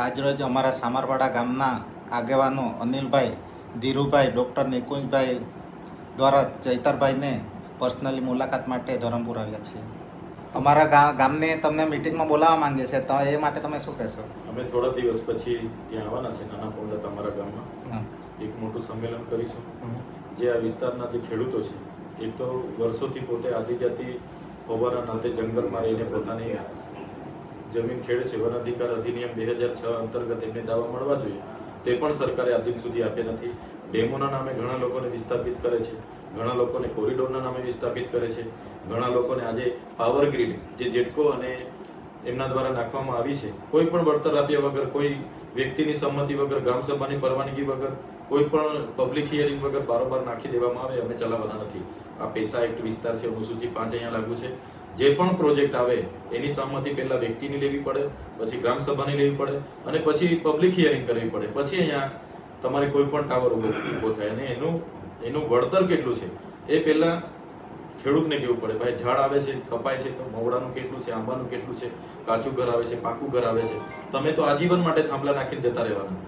આજરોજ અમારા સામરવાડા ગામના આગેવાનો અનિલભાઈ ધીરુભાઈ ડૉક્ટર નિકુંજભાઈ દ્વારા ચૈતરભાઈને પર્સનલી મુલાકાત માટે ધરમપુર આવ્યા છીએ. અમારા ગામને તમને મિટિંગમાં બોલાવવા માંગે છે તો એ માટે તમે શું કહેશો? અમે થોડા દિવસ પછી ત્યાં આવવાના છે નાના પોંડા તમારા ગામમાં. એક મોટું સંમેલન કરીશું. જે આ વિસ્તારના જે ખેડૂતો છે એ તો વર્ષોથી પોતે આદિજાતિ હોવાના નાતે જંગલમાં રહીને પોતાની જમીન ખેડ છે, વન અધિકાર અધિનિયમ બે હજાર છ અંતર્ગત એમને દાવા મળવા જોઈએ. તે પણ સરકારે આજ સુધી આપ્યા નથી. ડેમોના નામે ઘણા લોકોને વિસ્થાપિત કરે છે. ઘણા લોકોને કોરિડોરના નામે વિસ્થાપિત કરે છે. ઘણા લોકોને આજે પાવર ગ્રીડ, જે જેટકો અને એમના દ્વારા નાખવામાં આવી છે, કોઈ પણ વળતર આપ્યા વગર, કોઈ વ્યક્તિની સંમતિ વગર, ગ્રામ સભાની પરવાનગી વગર, કોઈ પણ પબ્લિક હિયરિંગ વગર બારોબાર નાખી દેવામાં આવે, અમે ચલાવવાના નથી. આ પૈસા એક્ટ વિસ્તાર છે અનુસૂચિ પાંચ અહીંયા લાગુ છે. જે પણ પ્રોજેક્ટ આવે, એની સહમતિ પહેલા વ્યક્તિની લેવી પડે, પછી ગ્રામ સભાની લેવી પડે, અને પછી પબ્લિક હિયરિંગ કરવી પડે. પછી અહીંયા તમારે કોઈ પણ ટાવર ઊભો થાય અને એનું એનું વળતર કેટલું છે? એ પહેલા ખેડૂતને કહેવું પડે, ભાઈ, ઝાડ આવે છે, કપાય છે, તો મવડાનું કેટલું છે, આંબાનું કેટલું છે, કાચું ઘર આવે છે, પાકું ઘર આવે છે. તમે તો આજીવન માટે થાંભલા નાખીને જતા રહેવાના.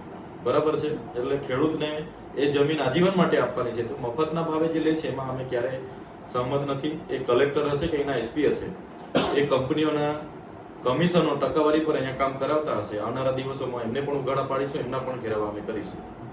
બરાબર છે? એટલે ખેડૂતને એ જમીન આજીવન માટે આપવાની છે. તો મફતના ભાવે જે લે છે, એમાં અમે ક્યારેય સહમત નથી. એ કલેક્ટર હશે કે એના એસપી હશે? એ કંપનીઓના કમિશનો ટકાવારી પર અહીંયા કામ કરાવતા હશે. આવનારા દિવસોમાં એમને પણ ઉગાડા પાડીશું, એમના પણ ઘેરાવા અમે કરીશું.